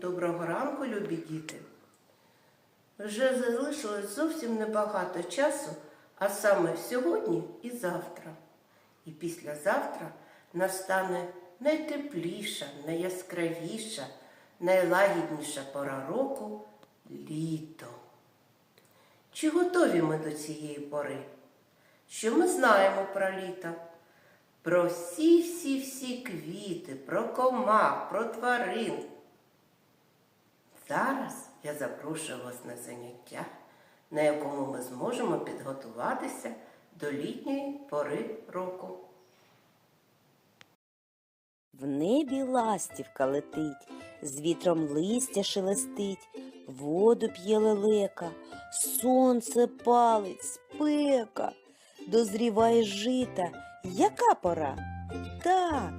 Доброго ранку, любі діти. Вже залишилось зовсім небагато часу, а саме сьогодні і завтра. І післязавтра настане найтепліша, найяскравіша, найлагідніша пора року літо. Чи готові ми до цієї пори? Що ми знаємо про літо? Про всі-всі-всі квіти, про комах, про тварин. Зараз я запрошую вас на заняття, на якому ми зможемо підготуватися до літньої пори року. В небі ластівка летить, з вітром листя шелестить, воду п'є лелека, сонце палить, спека, дозріває жита. Яка пора? Так,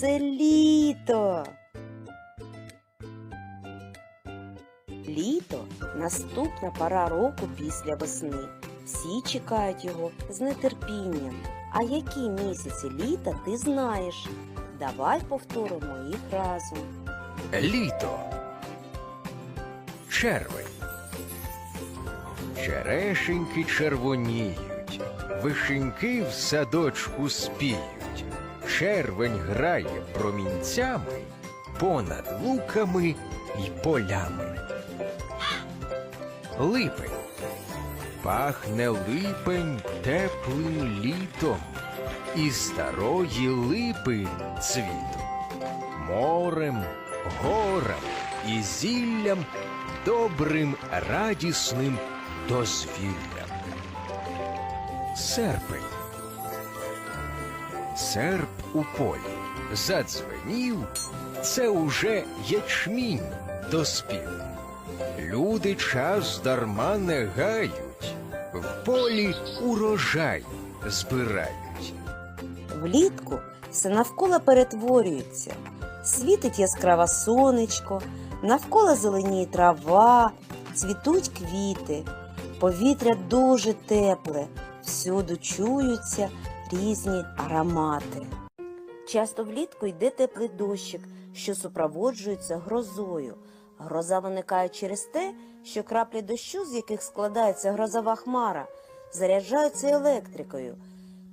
це літо. Літо наступна пора року після весни. Всі чекають його з нетерпінням. А які місяці літа ти знаєш? Давай повторимо їх разом. Літо. Червень. Черешеньки червоніють, вишеньки в садочку спіють. Червень грає промінцями понад луками й полями. Липень. Пахне липень теплим літом і старої липи цвітом морем, горам і зіллям, добрим, радісним дозвіллям. Серпень. Серп у полі задзвенів, це уже ячмінь доспів. Люди час дарма не гають, в полі урожай збирають. Влітку все навколо перетворюється. Світить яскраве сонечко, навколо зеленіє трава, цвітуть квіти. Повітря дуже тепле, всюди чуються різні аромати. Часто влітку йде теплий дощик, що супроводжується грозою. Гроза виникає через те, що краплі дощу, з яких складається грозова хмара, заряджаються електрикою.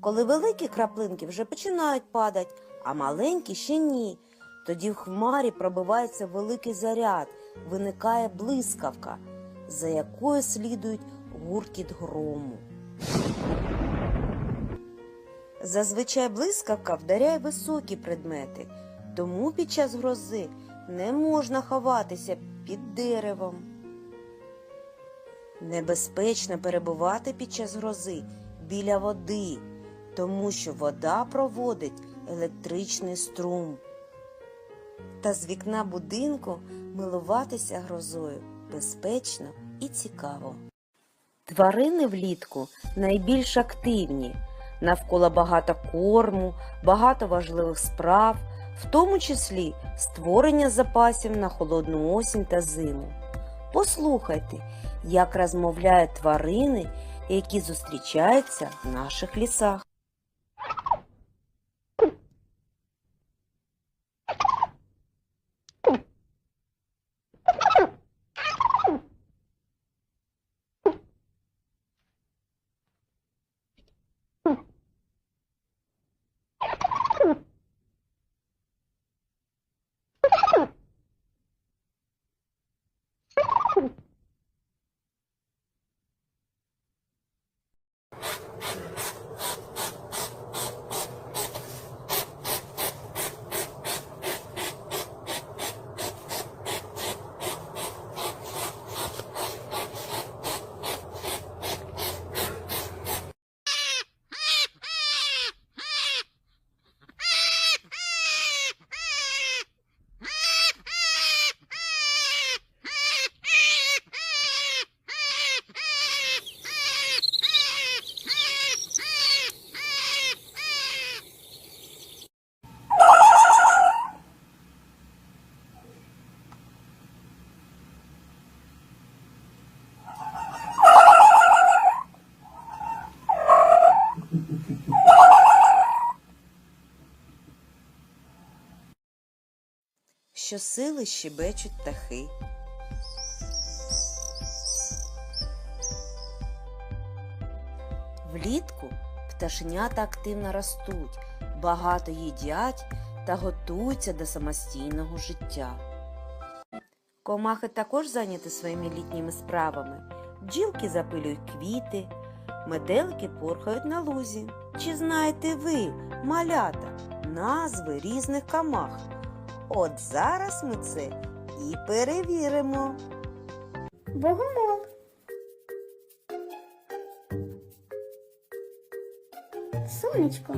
Коли великі краплинки вже починають падати, а маленькі ще ні. Тоді в хмарі пробивається великий заряд, виникає блискавка, за якою слідують гуркіт грому. Зазвичай блискавка вдаряє високі предмети, тому під час грози не можна ховатися під деревом. Небезпечно перебувати під час грози біля води, тому що вода проводить електричний струм. Та з вікна будинку милуватися грозою безпечно і цікаво. Тварини влітку найбільш активні. Навколо багато корму, багато важливих справ, в тому числі створення запасів на холодну осінь та зиму. Послухайте, як розмовляють тварини, які зустрічаються в наших лісах. Щосили щебечуть птахи. Влітку пташенята активно ростуть, багато їдять та готуються до самостійного життя. Комахи також зайняті своїми літніми справами. Бджілки запилюють квіти, метелики порхають на лузі. Чи знаєте ви, малята, назви різних комах? От зараз ми це і перевіримо. Богомол. Сонечко.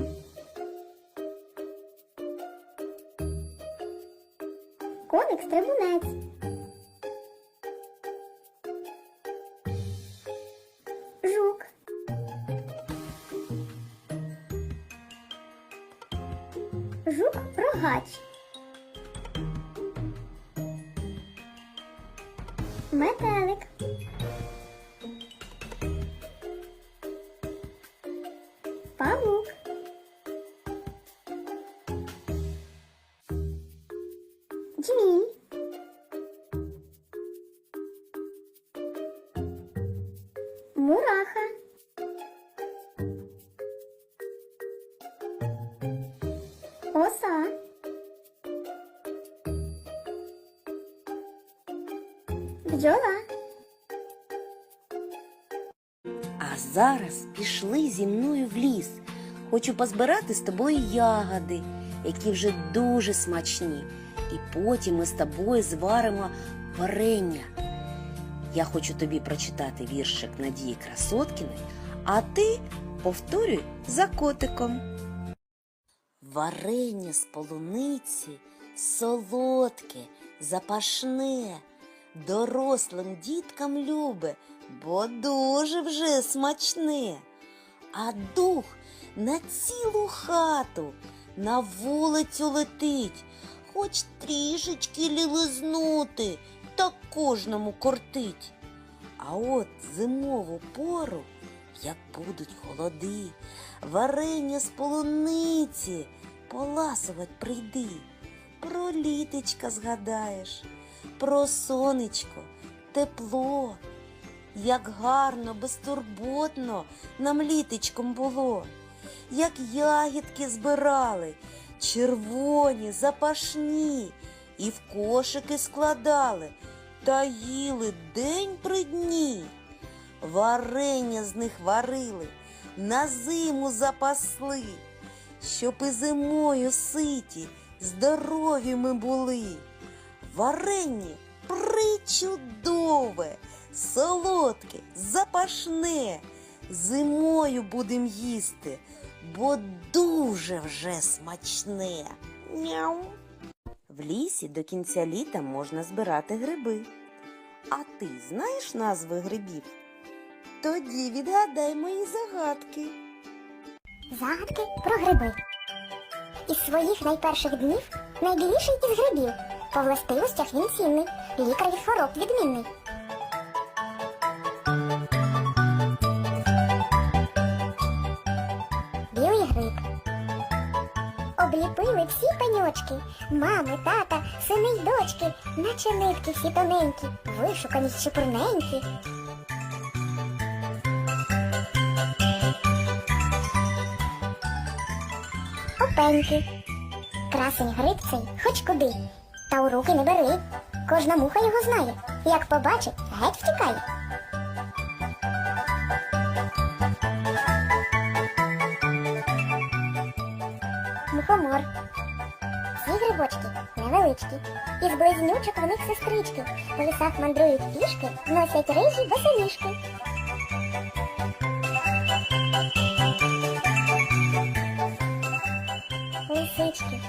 Коник стрибунець. Жук. Жук рогач. Метелик. Зараз пішли зі мною в ліс. Хочу позбирати з тобою ягоди, які вже дуже смачні. І потім ми з тобою зваримо варення. Я хочу тобі прочитати віршик Надії Красоткіної, а ти повторюй за котиком. Варення з полуниці солодке, запашне, дорослим діткам любе, бо дуже вже смачне. А дух на цілу хату, на вулицю летить, хоч трішечки лілизнути, та кожному кортить. А от зимову пору, як будуть холоди, варення з полуниці, поласувать прийди. Про літечка згадаєш, про сонечко, тепло, як гарно, безтурботно нам літечком було, як ягідки збирали, червоні, запашні, і в кошики складали та їли день при дні. Варення з них варили, на зиму запасли, щоб і зимою ситі, здорові ми були. Варення причудове, солодке, запашне. Зимою будем їсти, бо дуже вже смачне. Мяу. В лісі до кінця літа можна збирати гриби. А ти знаєш назви грибів? Тоді відгадай мої загадки. Загадки про гриби. Із своїх найперших днів найбільший із грибів. По властивостях він цінний, лікар від хвороб відмінний. Білий гриб. Обліпили всі пеньочки, мами, тата, сини й дочки, наче нитки всі тоненькі, вишукані чепурненькі. Опеньки. Красень гриб цей хоч куди, та у руки не бери. Кожна муха його знає, як побачить, геть втікає. Мухомор. Ці грибочки невеличкі, із близнючок в них сестрички. По лісах мандрують пішки, носять рижі веселішки. Лисички.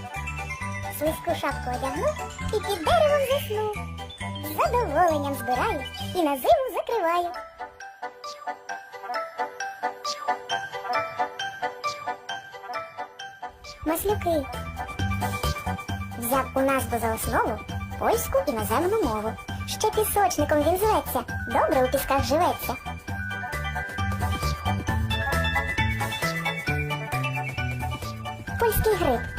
Слизьку шапку одягнув і під деревом заснув. З задоволенням збираю і на зиму закриваю. Маслюки. Взяв у назву за основу польську іноземну мову. Ще пісочником він зветься, добре у пісках живеться. Польський гриб.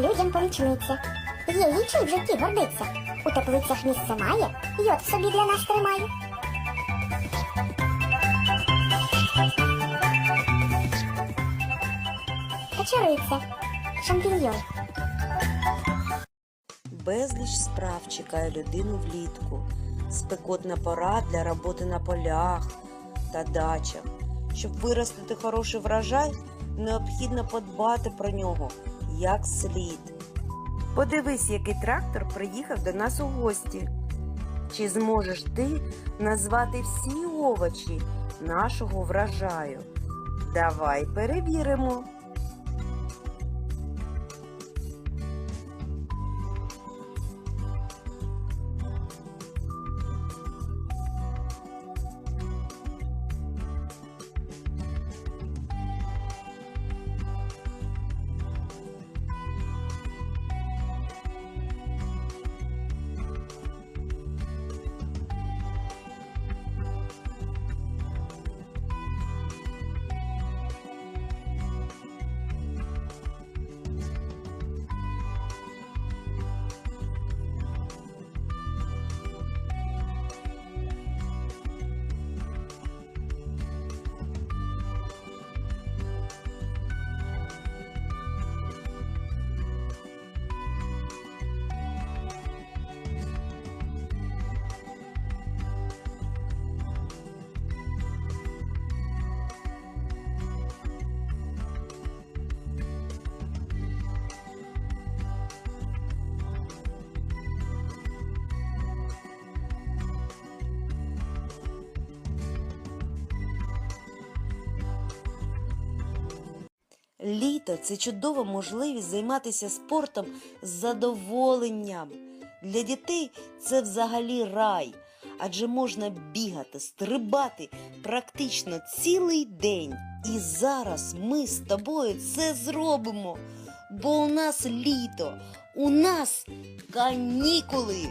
Людям помічниця. Є їй чим в житті гордиться. У теплицях місце має, йод собі для нас тримає. Печериця. Шампіньйон. Безліч справ чекає людину влітку. Спекотна пора для роботи на полях та дачах. Щоб виростити хороший врожай, необхідно подбати про нього як слід. Подивись, який трактор приїхав до нас у гості. Чи зможеш ти назвати всі овочі нашого врожаю? Давай перевіримо. Літо це чудова можливість займатися спортом з задоволенням. Для дітей це взагалі рай, адже можна бігати, стрибати практично цілий день. І зараз ми з тобою це зробимо, бо у нас літо, у нас канікули.